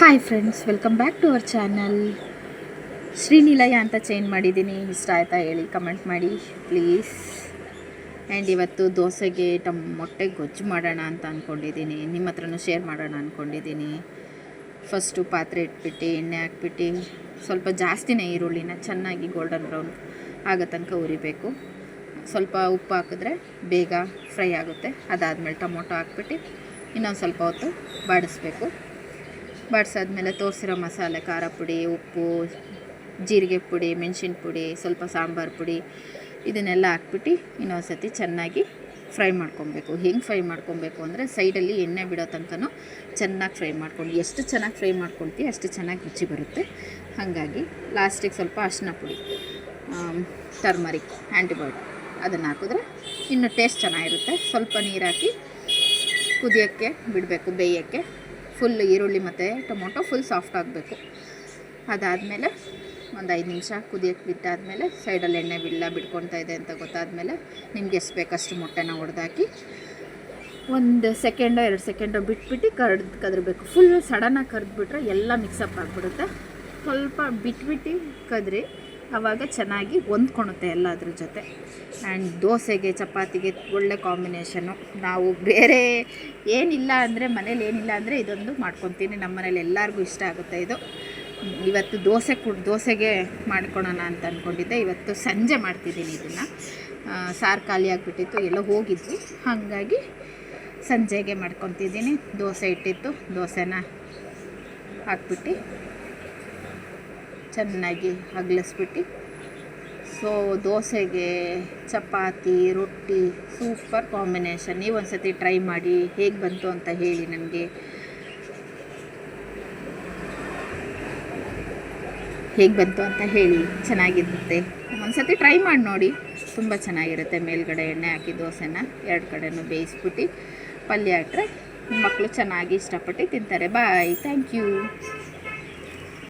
Hi friends welcome back to our channel Srinilaya ಅಂತ change ಮಾಡಿದ್ದೀನಿ. ಇಷ್ಟ ಆಯ್ತಾ ಹೇಳಿ ಕಮೆಂಟ್ ಮಾಡಿ ಪ್ಲೀಸ್ ಆ್ಯಂಡ್ ಇವತ್ತು ದೋಸೆಗೆ ಟಮ್ ಮೊಟ್ಟೆ ಗೊಜ್ಜು ಮಾಡೋಣ ಅಂತ ಅಂದ್ಕೊಂಡಿದ್ದೀನಿ ನಿಮ್ಮ ಹತ್ರನೂ ಶೇರ್ ಮಾಡೋಣ ಅಂದ್ಕೊಂಡಿದ್ದೀನಿ ಫಸ್ಟು ಪಾತ್ರೆ ಇಟ್ಬಿಟ್ಟು, ಎಣ್ಣೆ ಹಾಕ್ಬಿಟ್ಟು, ಸ್ವಲ್ಪ ಜಾಸ್ತಿನೇ ಈರುಳ್ಳಿನ ಚೆನ್ನಾಗಿ ಗೋಲ್ಡನ್ ಬ್ರೌನ್ ಆಗೋ ತನಕ ಉರಿಬೇಕು ಸ್ವಲ್ಪ ಉಪ್ಪು ಹಾಕಿದ್ರೆ ಬೇಗ ಫ್ರೈ ಆಗುತ್ತೆ. ಅದಾದಮೇಲೆ ಟೊಮೊಟೊ ಹಾಕ್ಬಿಟ್ಟು ಇನ್ನೊಂದು ಸ್ವಲ್ಪ ಹೊತ್ತು ಬಾಡಿಸ್ಬೇಕು. ಬಾಡಿಸಾದ್ಮೇಲೆ ತೋರಿಸಿರೋ ಮಸಾಲೆ, ಖಾರ ಪುಡಿ, ಉಪ್ಪು, ಜೀರಿಗೆ ಪುಡಿ, ಮೆಣಸಿನ ಪುಡಿ, ಸ್ವಲ್ಪ ಸಾಂಬಾರು ಪುಡಿ, ಇದನ್ನೆಲ್ಲ ಹಾಕ್ಬಿಟ್ಟು ಇನ್ನೊಂದು ಸತಿ ಚೆನ್ನಾಗಿ ಫ್ರೈ ಮಾಡ್ಕೊಬೇಕು. ಹೆಂಗೆ ಫ್ರೈ ಮಾಡ್ಕೊಬೇಕು ಅಂದರೆ ಸೈಡಲ್ಲಿ ಎಣ್ಣೆ ಬಿಡೋ ತನಕನೂ ಚೆನ್ನಾಗಿ ಫ್ರೈ ಮಾಡ್ಕೊಂಡು, ಎಷ್ಟು ಚೆನ್ನಾಗಿ ಫ್ರೈ ಮಾಡ್ಕೊಳ್ತೀವಿ ಅಷ್ಟು ಚೆನ್ನಾಗಿ ರುಚಿ ಬರುತ್ತೆ. ಹಾಗಾಗಿ ಲಾಸ್ಟಿಗೆ ಸ್ವಲ್ಪ ಅರಿಶಿನ ಪುಡಿ ಟರ್ಮರಿಕ್ ಆ್ಯಂಟಿಬಯೋಟಿಕ್ ಅದನ್ನು ಹಾಕಿದ್ರೆ ಇನ್ನೂ ಟೇಸ್ಟ್ ಚೆನ್ನಾಗಿರುತ್ತೆ. ಸ್ವಲ್ಪ ನೀರು ಹಾಕಿ ಕುದಿಯೋಕ್ಕೆ ಬಿಡಬೇಕು, ಬೇಯೋಕ್ಕೆ. ಫುಲ್ ಈರುಳ್ಳಿ ಮತ್ತು ಟೊಮೊಟೊ ಫುಲ್ ಸಾಫ್ಟ್ ಆಗಬೇಕು. ಅದಾದಮೇಲೆ ಒಂದು ಐದು ನಿಮಿಷ ಕುದಿಯೋಕ್ಕೆ ಬಿಟ್ಟಾದಮೇಲೆ ಸೈಡಲ್ಲಿ ಎಣ್ಣೆ ಬಿಲ್ಲ ಬಿಡ್ಕೊಳ್ತಾ ಇದೆ ಅಂತ ಗೊತ್ತಾದಮೇಲೆ ನಿಮ್ಗೆ ಎಷ್ಟು ಬೇಕಷ್ಟು ಮೊಟ್ಟೆನ ಹೊಡೆದಾಕಿ ಒಂದು ಸೆಕೆಂಡೋ ಎರಡು ಸೆಕೆಂಡೋ ಬಿಟ್ಬಿಟ್ಟು ಕರ್ದು, ಕದರಬೇಕು. ಫುಲ್ ಸಡನ್ನಾಗಿ ಕರೆದ್ಬಿಟ್ರೆ ಎಲ್ಲ ಮಿಕ್ಸಪ್ ಆಗಿಬಿಡುತ್ತೆ. ಸ್ವಲ್ಪ ಬಿಟ್ಬಿಟ್ಟು ಕದ್ರಿ ಆವಾಗ ಚೆನ್ನಾಗಿ ಹೊಂದ್ಕೊಳುತ್ತೆ ಎಲ್ಲದ್ರ ಜೊತೆ. ಆ್ಯಂಡ್ ದೋಸೆಗೆ, ಚಪಾತಿಗೆ ಒಳ್ಳೆ ಕಾಂಬಿನೇಷನು ನಾವು ಬೇರೆ ಏನಿಲ್ಲ ಅಂದರೆ, ಮನೇಲಿ ಏನಿಲ್ಲ ಅಂದರೆ ಇದೊಂದು ಮಾಡ್ಕೊತೀನಿ. ನಮ್ಮ ಮನೇಲಿ ಎಲ್ಲರಿಗೂ ಇಷ್ಟ ಆಗುತ್ತೆ ಇದು. ಇವತ್ತು ದೋಸೆ ಕುಡ್, ದೋಸೆಗೆ ಮಾಡ್ಕೊಳೋಣ ಅಂತ ಅಂದ್ಕೊಂಡಿದ್ದೆ ಇವತ್ತು ಸಂಜೆ ಮಾಡ್ತಿದ್ದೀನಿ ಇದನ್ನು. ಸಾರು ಖಾಲಿ ಆಗಿಬಿಟ್ಟಿತ್ತು, ಎಲ್ಲ ಹೋಗಿದ್ವಿ. ಹಾಗಾಗಿ ಸಂಜೆಗೆ ಮಾಡ್ಕೊತಿದ್ದೀನಿ. ದೋಸೆ ಇಟ್ಟಿತ್ತು, ದೋಸೆನ ಹಾಕ್ಬಿಟ್ಟು ಚೆನ್ನಾಗಿ ಅಗಲಿಸ್ಬಿಟ್ಟು ಸೊ ದೋಸೆಗೆ ಚಪಾತಿ, ರೊಟ್ಟಿ ಸೂಪರ್ ಕಾಂಬಿನೇಷನ್ ನೀವು ಒಂದು ಸತಿ ಟ್ರೈ ಮಾಡಿ ಹೇಗೆ ಬಂತು ಅಂತ ಹೇಳಿ ನನಗೆ. ಹೇಗೆ ಬಂತು ಅಂತ ಹೇಳಿ ಚೆನ್ನಾಗಿರುತ್ತೆ. ಒಂದು ಸತಿ ಟ್ರೈ ಮಾಡಿ ನೋಡಿ. ತುಂಬ ಚೆನ್ನಾಗಿರುತ್ತೆ ಮೇಲ್ಗಡೆ ಎಣ್ಣೆ ಹಾಕಿ ದೋಸೆನ. ಎರಡು ಕಡೆನೂ ಬೇಯಿಸ್ಬಿಟ್ಟು, ಪಲ್ಯ ಹಾಕ್ರೆ ಮಕ್ಕಳು ಚೆನ್ನಾಗಿ ಇಷ್ಟಪಟ್ಟು ತಿಂತಾರೆ. Bye thank you